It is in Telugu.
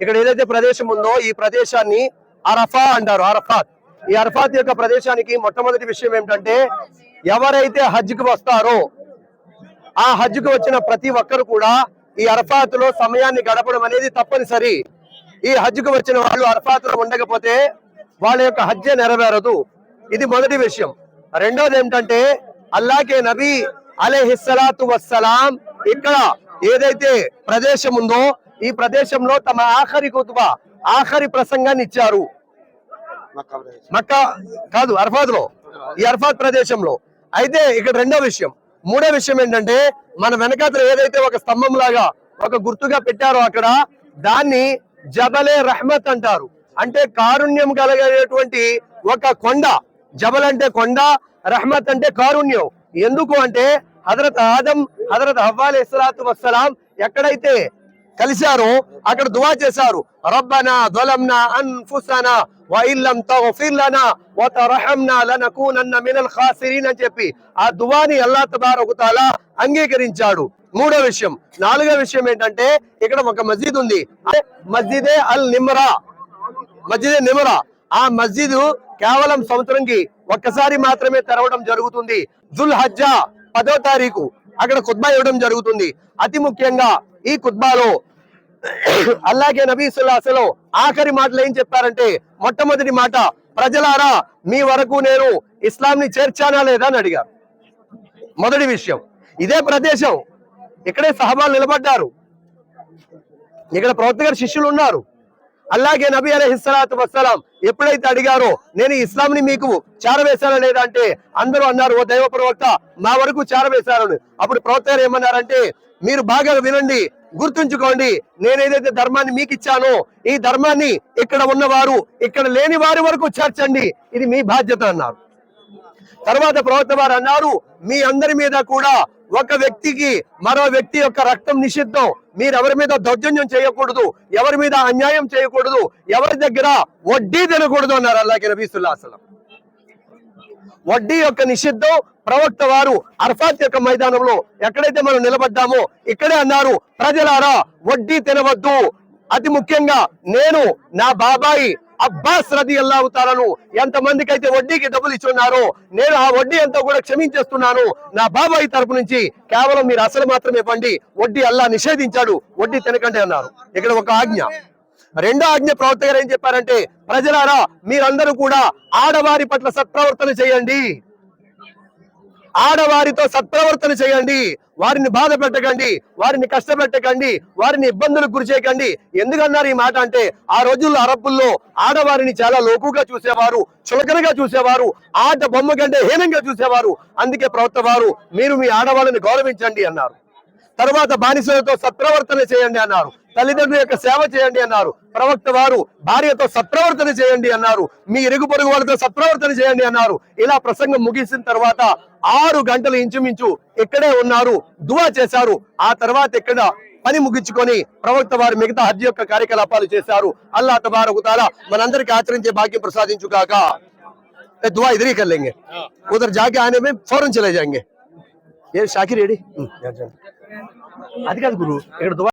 ఇక్కడ ఏదైతే ప్రదేశం ఉందో ఈ ప్రదేశాన్ని అరఫా అంటారు అరఫాత్. ఈ అరఫాత్ యొక్క ప్రదేశానికి మొట్టమొదటి విషయం ఏమిటంటే ఎవరైతే హజ్కి వస్తారో ఆ హజ్కు వచ్చిన ప్రతి ఒక్కరు కూడా ఈ అరఫాత్లో సమయాన్ని గడపడం అనేది తప్పనిసరి. ఈ హజ్కు వచ్చిన వాళ్ళు అరఫాత్లో ఉండకపోతే వాళ్ళ యొక్క హజ్జే నెరవేరదు. ఇది మొదటి విషయం. రెండోది ఏమిటంటే అల్లాకే నబీ అలెహిస్సలాతు వస్సలాం ఇక్కడ ఏదైతే ప్రదేశం ఉందో ఈ ప్రదేశంలో తమ ఆఖరి కుతుబా ఆఖరి ప్రసంగాన్ని ఇచ్చారు. మక్కా కాదు అర్ఫాద్లో ఈ అర్ఫాద్ ప్రదేశంలో. అయితే ఇక్కడ రెండో విషయం. మూడో విషయం ఏంటంటే మన వెనకాతల ఏదైతే ఒక స్తంభం లాగా ఒక గుర్తుగా పెట్టారో అక్కడ దాన్ని జబలే రహ్మత్ అంటారు. అంటే కారుణ్యం కలిగేటువంటి ఒక కొండ. జబల్ అంటే కొండ రహ్మత్ అంటే కారుణ్యం. ఎందుకు అంటే హజరత్ ఆదం హజరత్ హవ్వాల్ ఇస్లాతు వస్సలాం ఎక్కడైతే కలిశారు. అక్కడ దువా చేశారు. రబ్బనా మినల్ అని చెప్పి ఆ దువాని అల్లా తబారకు అంగీకరించాడు. మూడో విషయం. నాలుగో విషయం ఏంటంటే ఇక్కడ ఒక మస్జిద్ ఉంది. మస్జిదే అల్ నిమరా. మస్జిదే నిమరా. ఆ మస్జిద్ కేవలం సంవత్సరంకి ఒక్కసారి మాత్రమే తెరవడం జరుగుతుంది. జుల్ హజ్జా పదో తారీఖు అక్కడ కుత్బా ఇవ్వడం జరుగుతుంది. అతి ముఖ్యంగా ఈ కుత్బాలో అల్లాగే నబీ సుల్లాసలో ఆఖరి మాటలు ఏం చెప్పారంటే మొట్టమొదటి మాట ప్రజలారా మీ వరకు నేను ఇస్లాం ని చేర్చానా లేదా అని అడిగారు. మొదటి విషయం ఇదే ప్రదేశం ఇక్కడే సహబాలు నిలబడ్డారు. ఇక్కడ ప్రవక్త గారి శిష్యులు ఉన్నారు. అలాగే నబీ అలహిస్సలాతు వస్సలాం ఎప్పుడైతే అడిగారో నేను ఇస్లాం ని మీకు చేరవేశానా లేదా అంటే అందరూ అన్నారు ఓ దైవ ప్రవక్త మా వరకు చేరవేశారని. అప్పుడు ప్రవక్త ఏమన్నారంటే మీరు బాగా వినండి గుర్తుంచుకోండి నేనేదైతే ధర్మాన్ని మీకు ఇచ్చానో ఈ ధర్మాన్ని ఇక్కడ ఉన్నవారు ఇక్కడ లేని వారి వరకు చేర్చండి. ఇది మీ బాధ్యత అన్నారు. తర్వాత ప్రవక్త వారు అన్నారు మీ అందరి మీద కూడా ఒక వ్యక్తికి మరో వ్యక్తి యొక్క రక్తం నిషిద్ధం. మీరు ఎవరి మీద దౌర్జన్యం చేయకూడదు ఎవరి మీద అన్యాయం చేయకూడదు ఎవరి దగ్గర వడ్డీ తినకూడదు అన్నారు. అల్లాకి నబీసుల్లా అసలం వడ్డీ యొక్క నిషిద్ధం ప్రవక్త వారు అర్ఫాత్ యొక్క మైదానంలో ఎక్కడైతే మనం నిలబడ్డామో ఇక్కడే అన్నారు ప్రజలారా వడ్డీ తినవద్దు. అతి ముఖ్యంగా నేను నా బాబాయి అబ్బాస్ రది అల్లావుతారను ఎంత మందికి అయితే వడ్డీకి డబ్బులు ఇచ్చున్నారో నేను ఆ వడ్డీ అంతా కూడా క్షమించేస్తున్నాను. నా బాబాయి తరపు నుంచి కేవలం మీరు అసలు మాత్రమే ఇవ్వండి వడ్డీ అల్లా నిషేధించాడు వడ్డీ తినకండి అన్నారు. ఇక్కడ ఒక ఆజ్ఞ. రెండో ఆజ్ఞ ప్రవక్త గారు ఏం చెప్పారంటే ప్రజలారా మీరందరూ కూడా ఆడవారి పట్ల సత్ప్రవర్తన చేయండి. ఆడవారితో సత్ప్రవర్తన చేయండి. వారిని బాధ పెట్టకండి వారిని కష్టపెట్టకండి వారిని ఇబ్బందులకు గురి చేయకండి. ఎందుకన్నారు ఈ మాట అంటే ఆ రోజుల్లో అరబ్బుల్లో ఆడవారిని చాలా లోకుగా చూసేవారు చులకనగా చూసేవారు ఆట బొమ్మ కంటే హీనంగా చూసేవారు. అందుకే ప్రవక్త వారు మీరు మీ ఆడవాళ్ళని గౌరవించండి అన్నారు. తర్వాత బానిసలతో సత్ప్రవర్తన చేయండి అన్నారు. తల్లిదండ్రుల యొక్క సేవ చేయండి అన్నారు ప్రవక్త వారు భార్యతో సత్ప్రవర్తన చేయండి అన్నారు మీ ఇరుగు పొరుగు వాళ్ళతో సత్ప్రవర్తన చేయండి అన్నారు ఇలా ప్రసంగం ముగిసిన తర్వాత ఆరు గంటలు ఇంచుమించు ఇక్కడే ఉన్నారు దువా చేశారు ఆ తర్వాత ఇక్కడ పని ముగించుకొని ప్రవక్త వారు మిగతా హజ్ యొక్క కార్యకలాపాలు చేశారు అల్లా తబారకుతాల మనందరికి ఆచరించే భాగ్యం ప్రసాదించుగాక ए, दुआ इधर ही कर लेंगे उधर जाके आने में फौरन चले जाएंगे ये शाकिर रेडी అది కాదు గురు ఇక్కడ దువా